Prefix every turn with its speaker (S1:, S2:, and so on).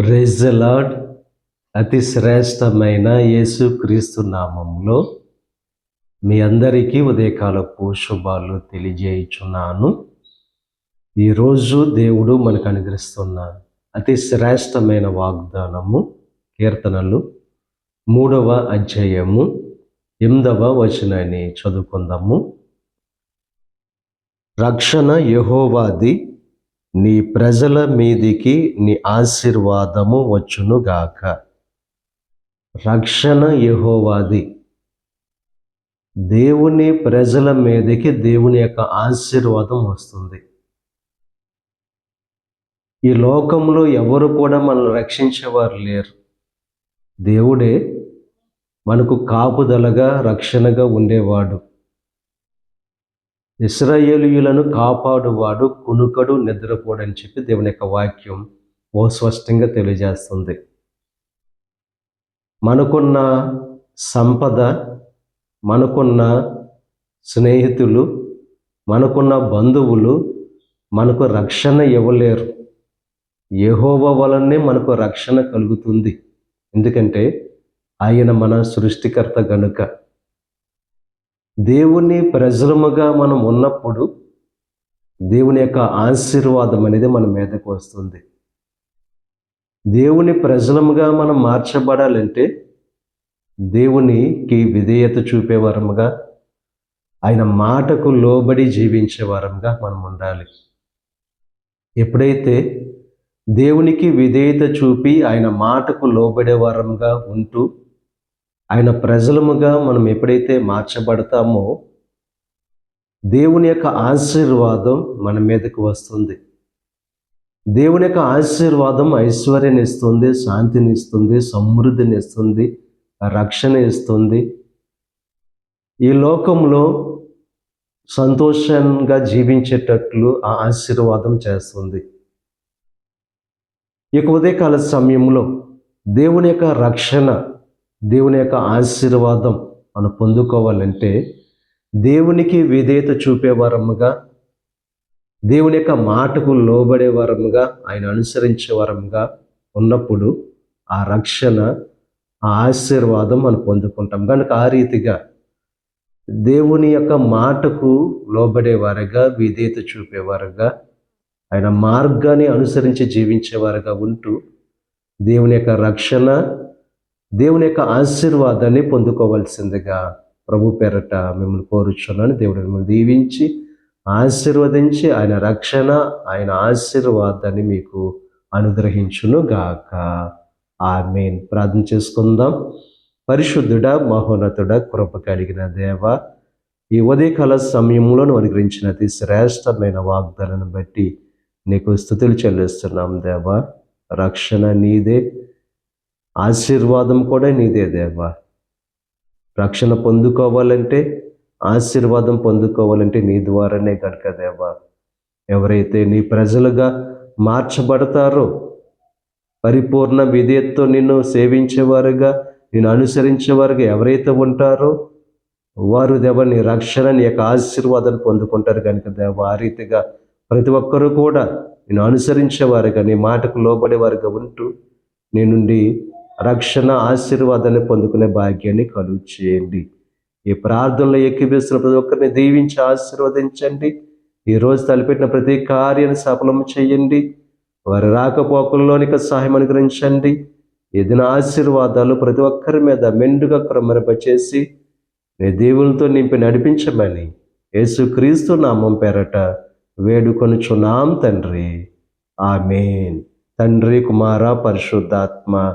S1: రెజలాడ్ అతి శ్రేష్టమైన యేసు క్రీస్తు నామంలో మీ అందరికీ ఉదయకాలపు శుభాలు తెలియజేయుచున్నాను. ఈరోజు దేవుడు మనకు అనుగ్రహిస్తున్న అతి శ్రేష్టమైన వాగ్దానము కీర్తనలు మూడవ అధ్యాయము ఎనిమిదవ వచనాన్ని చదువుకుందాము. రక్షణ యహోవాది నీ ప్రజల మీదికి నీ ఆశీర్వాదము వచ్చునుగాక. రక్షణ యహోవాది. దేవుని ప్రజల మీదకి దేవుని యొక్క ఆశీర్వాదం వస్తుంది. ఈ లోకంలో ఎవరు కూడా మనల్ని రక్షించేవారు లేరు. దేవుడే మనకు కాపుదలగా రక్షణగా ఉండేవాడు. ఇస్రాయేలీయులను కాపాడువాడు కునుకడు నిద్రపోడని చెప్పి దేవుని యొక్క వాక్యం ఓ స్పష్టంగా తెలియజేస్తుంది. మనకున్న సంపద మనకున్న స్నేహితులు మనకున్న బంధువులు మనకు రక్షణ ఇవ్వలేరు. యహోవ వలనే మనకు రక్షణ కలుగుతుంది. ఎందుకంటే ఆయన మన సృష్టికర్త గనుక. దేవుని ప్రజలముగా మనం ఉన్నప్పుడు దేవుని యొక్క ఆశీర్వాదం అనేది మన మీదకు వస్తుంది. దేవుని ప్రజలముగా మనం మార్చబడాలంటే దేవునికి విధేయత చూపేవారముగా ఆయన మాటకు లోబడి జీవించేవారంగా మనం ఉండాలి. ఎప్పుడైతే దేవునికి విధేయత చూపి ఆయన మాటకు లోబడేవారంగా ఉంటూ ఆయన ప్రజలముగా మనం ఎప్పుడైతే మార్చబడతామో దేవుని యొక్క ఆశీర్వాదం మన మీదకు వస్తుంది. దేవుని యొక్క ఆశీర్వాదం ఐశ్వర్యాన్ని ఇస్తుంది శాంతిని ఇస్తుంది సమృద్ధిని ఇస్తుంది రక్షణ ఇస్తుంది. ఈ లోకంలో సంతోషంగా జీవించేటట్లు ఆ ఆశీర్వాదం చేస్తుంది. ఇక ఉదయకాల సమయంలో దేవుని యొక్క రక్షణ దేవుని యొక్క ఆశీర్వాదం మనం పొందుకోవాలంటే దేవునికి విధేయత చూపేవారముగా దేవుని యొక్క మాటకు లోబడే వారముగా ఆయన అనుసరించే వారముగా ఉన్నప్పుడు ఆ రక్షణ ఆ ఆశీర్వాదం మనం పొందుకుంటాం. కనుక ఆ రీతిగా దేవుని యొక్క మాటకు లోబడేవారుగా విధేయత చూపేవారుగా ఆయన మార్గాన్ని అనుసరించి జీవించేవారుగా ఉంటూ దేవుని యొక్క రక్షణ దేవుని యొక్క ఆశీర్వాదాన్ని పొందుకోవాల్సిందిగా ప్రభు పేరట మిమ్మల్ని కోరుచున్నాను. దేవుడు మిమ్మల్ని దీవించి ఆశీర్వదించి ఆయన రక్షణ ఆయన ఆశీర్వాదాన్ని మీకు అనుగ్రహించును గాక ఆమెన్. ప్రార్థన చేసుకుందాం. పరిశుద్ధుడ మహోన్నతుడ కృప కలిగిన దేవ ఈ ఉదయకాల సమయంలో అనుగ్రహించిన అతి శ్రేష్టమైన వాగ్దానాన్ని బట్టి నీకు స్థుతులు చెల్లిస్తున్నాం దేవ. రక్షణ నీదే. ఆశీర్వాదం కూడా నీదే దేవా. రక్షణ పొందుకోవాలంటే ఆశీర్వాదం పొందుకోవాలంటే నీ ద్వారానే కనుక దేవా. ఎవరైతే నీ ప్రజలుగా మార్చబడతారో పరిపూర్ణ విధేయతతో నిన్ను సేవించేవారుగా నేను అనుసరించేవారుగా ఎవరైతే ఉంటారో వారు దేవ నీ రక్షణ నీ యొక్క ఆశీర్వాదాన్ని పొందుకుంటారు కనుక దేవ. ఆ రీతిగా ప్రతి ఒక్కరూ కూడా నేను అనుసరించేవారుగా నీ మాటకు లోబడేవారుగా ఉంటూ నీ నుండి రక్షణ ఆశీర్వాదాన్ని పొందుకునే భాగ్యాన్ని కలుగు చేయండి. ఈ ప్రార్థనలో ఎక్కివేసిన ప్రతి ఒక్కరిని దీవించి ఆశీర్వదించండి. ఈరోజు తలపెట్టిన ప్రతి కార్యాన్ని సఫలం చేయండి. వారి రాకపోకల్లోనికి సహాయం అనుగ్రహించండి. ఏదైనా ఆశీర్వాదాలు ప్రతి ఒక్కరి మీద మెండుగా క్రమరపచేసి నీ దేవులతో నింపి నడిపించమని యేసుక్రీస్తు నామం పేరట వేడుకొనుచున్నాం తండ్రి. ఆమెన్. తండ్రి కుమార పరిశుద్ధాత్మ